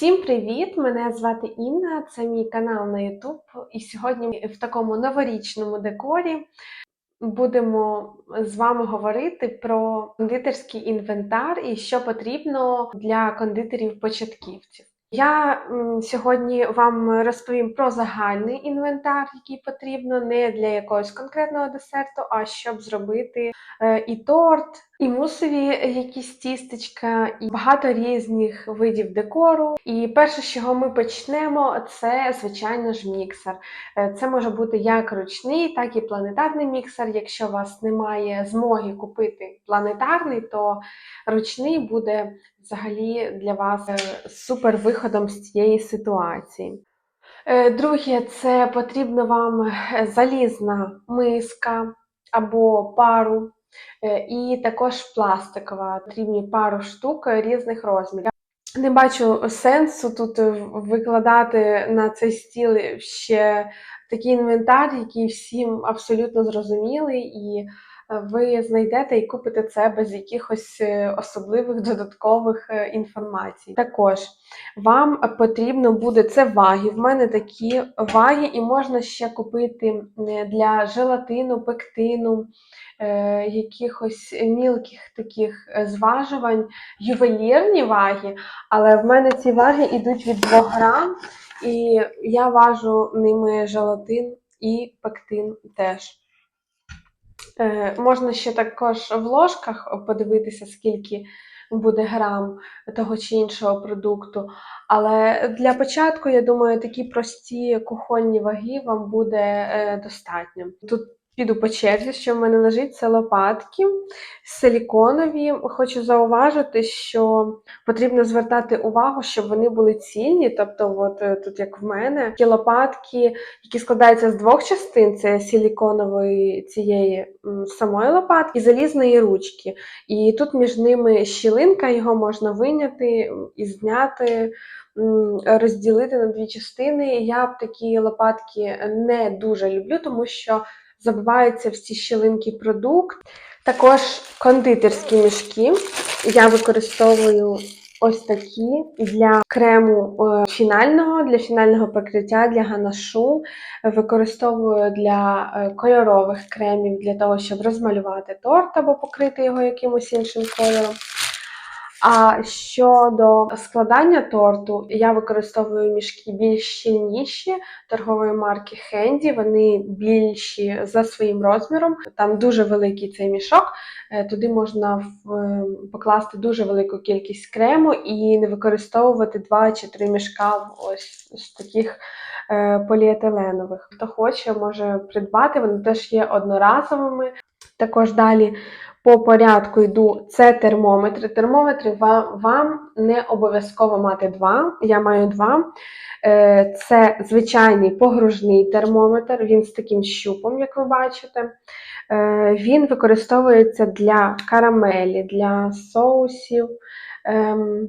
Всім привіт! Мене звати Інна, це мій канал на YouTube. І сьогодні в такому новорічному декорі будемо з вами говорити про кондитерський інвентар і що потрібно для кондитерів-початківців. Я сьогодні вам розповім про загальний інвентар, який потрібно не для якогось конкретного десерту, а щоб зробити е, і торт, і мусові якісь тістечка, і багато різних видів декору. І перше, з чого ми почнемо, це звичайно ж міксер. Е, Це може бути як ручний, так і планетарний міксер. Якщо у вас немає змоги купити планетарний, то ручний буде взагалі для вас е, супер виходом з цієї ситуації. Е, Друге, це потрібна вам залізна миска або пару, і також пластикова. Потрібні пару штук різних розмірів. Не бачу сенсу тут викладати на цей стіл ще такий інвентар, який всім абсолютно зрозумілий, і е, ви знайдете і купите це без якихось е, особливих додаткових е, інформацій. Також вам потрібно буде це ваги. В мене такі ваги, і можна ще купити для желатину, пектину, е, якихось мілких таких зважувань, ювелірні ваги, але в мене ці ваги йдуть від 2 грам, і я важу ними желатин і пектин теж. Е, можна ще також в ложках подивитися, скільки буде грам того чи іншого продукту. Але для початку, я думаю, такі прості кухонні ваги вам буде е, достатньо. Тут піду по черзі, що в мене лежить, це лопатки силіконові. Хочу зауважити, що потрібно звертати увагу, щоб вони були цільні. Тобто, от е, тут як в мене, ті лопатки, які складаються з двох частин: це силіконової цієї самої лопатки і залізної ручки. І тут між ними щілинка, його можна виняти і зняти. Розділити на дві частини. Я б такі лопатки не дуже люблю, тому що забиваються в ці щілинки продукт. Також кондитерські мішки. Я використовую ось такі для крему е, фінального, для фінального покриття, для ганашу. Використовую для е, кольорових кремів, для того, щоб розмалювати торт або покрити його якимось іншим кольором. А щодо складання торту, я використовую мішки більш щільніші торгової марки Хенді. Вони більші за своїм розміром. Там дуже великий цей мішок. Е, Туди можна е, покласти дуже велику кількість крему і не використовувати два чи три мішка ось з таких е, поліетиленових. Хто хоче, може придбати. Вони теж є одноразовими. Також далі по порядку йду. Це термометри. Термометри вам, вам не обов'язково мати два. Я маю два. Е, Це звичайний погружний термометр, він з таким щупом, як ви бачите. Е, Він використовується для карамелі, для соусів, ем,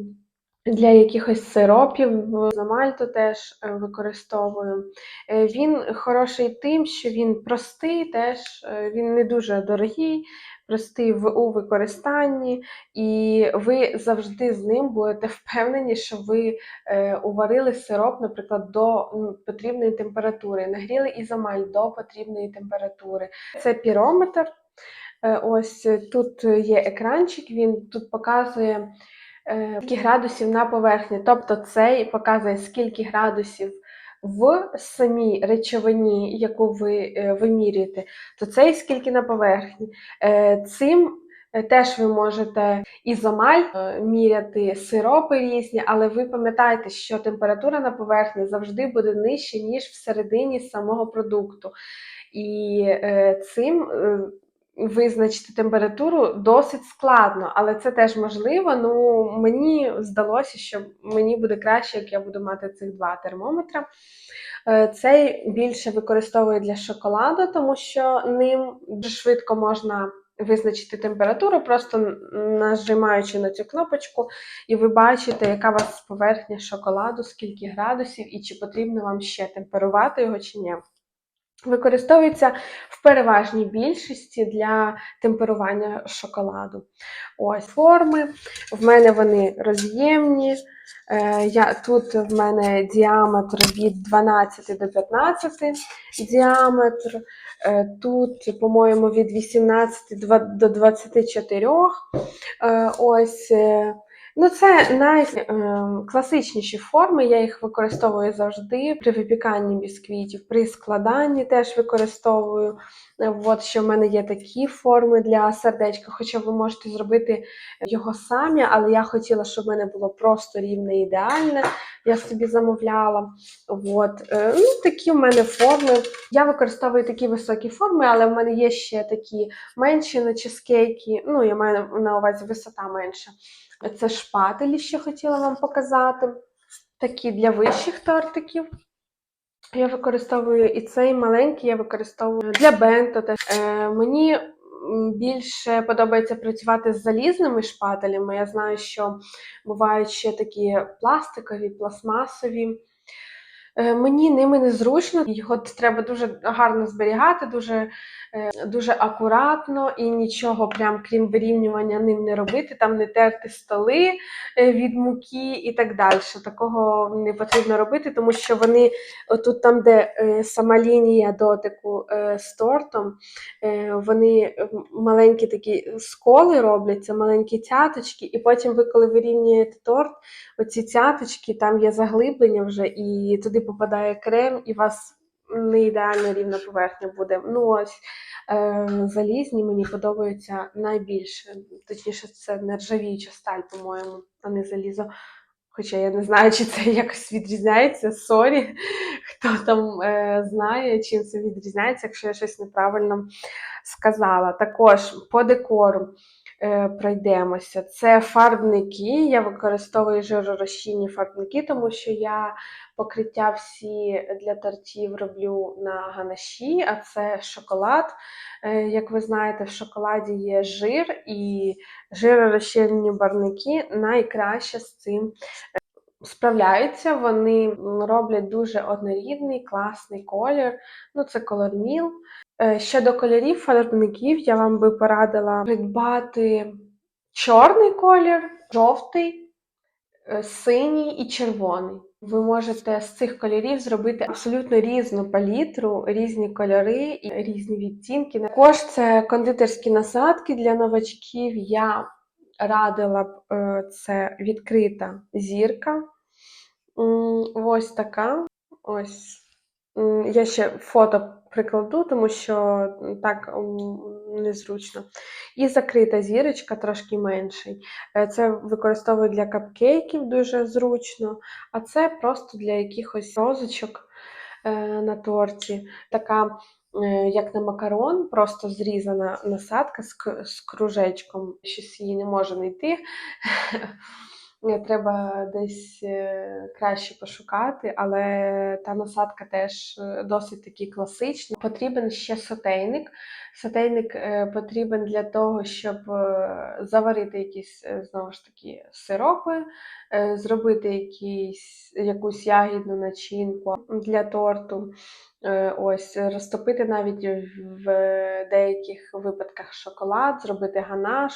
для якихось сиропів. За мальту теж е, використовую. Е, Він хороший тим, що він простий, теж е, він не дуже дорогий, простий в у використанні, і ви завжди з ним будете впевнені, що ви уварили сироп, наприклад, до потрібної температури, нагріли ізомаль до потрібної температури. Це пірометр. Ось тут є екранчик, він тут показує градусів на поверхні. Тобто цей показує, скільки градусів в самій речовині, яку ви е, вимірюєте, то цей скільки на поверхні. Е, Цим е, теж ви можете ізомаль е, міряти сиропи різні, але ви пам'ятаєте, що температура на поверхні завжди буде нижча, ніж всередині самого продукту. І е, цим е, визначити температуру досить складно, але це теж можливо. Ну, мені здалося, що мені буде краще, як я буду мати цих два термометри. Е, Цей більше використовую для шоколаду, тому що ним дуже швидко можна визначити температуру, просто нажимаючи на цю кнопочку, і ви бачите, яка у вас поверхня шоколаду, скільки градусів, і чи потрібно вам ще темперувати його чи ні. Використовується в переважній більшості для темперування шоколаду. Ось форми. В мене вони роз'ємні. Е, я, Тут в мене діаметр від 12 до 15 діаметр. Е, Тут, по-моєму, від 18 до 24. Е, Ось. Е, Ну, це найкласичніші форми, я їх використовую завжди при випіканні бісквітів, при складанні теж використовую. Е, От що в мене є такі форми для сердечка, хоча ви можете зробити його самі, але я хотіла, щоб в мене було просто рівне ідеальне. Я собі замовляла. От. е, Ну, такі в мене форми. Я використовую такі високі форми, але в мене є ще такі менші на чизкейки. Ну, я маю на увазі висота менша. Це шпателі, ще хотіла вам показати. Такі для вищих тортиків. Я використовую і цей маленький, я використовую для бенто. Е, мені більше подобається працювати з залізними шпателями. Я знаю, що бувають ще такі пластикові, пластмасові. Е, Мені ними незручно, його треба дуже гарно зберігати, дуже, е, дуже акуратно і нічого, прям крім вирівнювання, ним не робити, там не терти столи е, від муки і так далі. Такого не потрібно робити, тому що вони отут, там, де сама лінія дотику з тортом, вони маленькі такі сколи робляться, маленькі цяточки, і потім ви, коли вирівнюєте торт, оці цяточки, там є заглиблення вже, і туди попадає крем, і у вас не ідеально рівна поверхня буде. Ну ось е, залізні мені подобаються найбільше. Точніше, це нержавіюча сталь, по-моєму, а не залізо. Хоча я не знаю, чи це якось відрізняється. Сорі, хто там е, знає, чим це відрізняється, якщо я щось неправильно сказала. Також по декору пройдемося. Це фарбники. Я використовую жиророзчинні фарбники, тому що я покриття всі для тортів роблю на ганаші, а це шоколад. Е, Як ви знаєте, в шоколаді є жир, і жиророзчинні барники найкраще з цим справляються. Вони роблять дуже однорідний, класний колір. Ну, це колор Міл. Е, Щодо кольорів фарбників, я вам би порадила придбати чорний колір, жовтий, е, синій і червоний. Ви можете з цих кольорів зробити абсолютно різну палітру, різні кольори і різні відтінки. Також це кондитерські насадки для новачків. Я радила б е, це відкрита зірка. Ось така. Ось. Я ще фото прикладу, тому що так незручно. І закрита зірочка трошки менший. Е, Це використовую для капкейків дуже зручно, а це просто для якихось розочок е, на торті. Така, як на макарон, просто зрізана насадка з кружечком. Щось її не може знайти. Треба десь е, краще пошукати, але та насадка теж е, досить таки класична. Потрібен ще сотейник. Сотейник е, потрібен для того, щоб заварити якісь знову ж таки сиропи, зробити якісь, якусь ягідну начинку для торту. Ось розтопити навіть в деяких випадках шоколад, зробити ганаш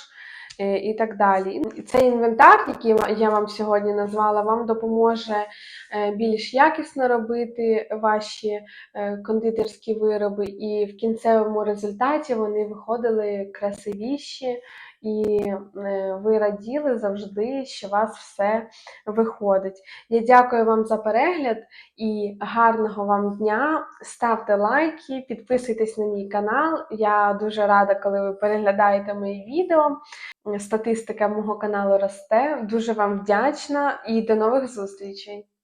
і так далі. Цей інвентар, який я вам сьогодні назвала, вам допоможе е, більш якісно робити ваші е, кондитерські вироби, і в кінцевому результаті вони виходили красивіші, і е, ви раділи завжди, що вас все виходить. Я дякую вам за перегляд і гарного вам дня. Ставте лайки, підписуйтесь на мій канал. Я дуже рада, коли ви переглядаєте мої відео. Статистика мого каналу росте. Дуже вам вдячна і до нових зустрічей!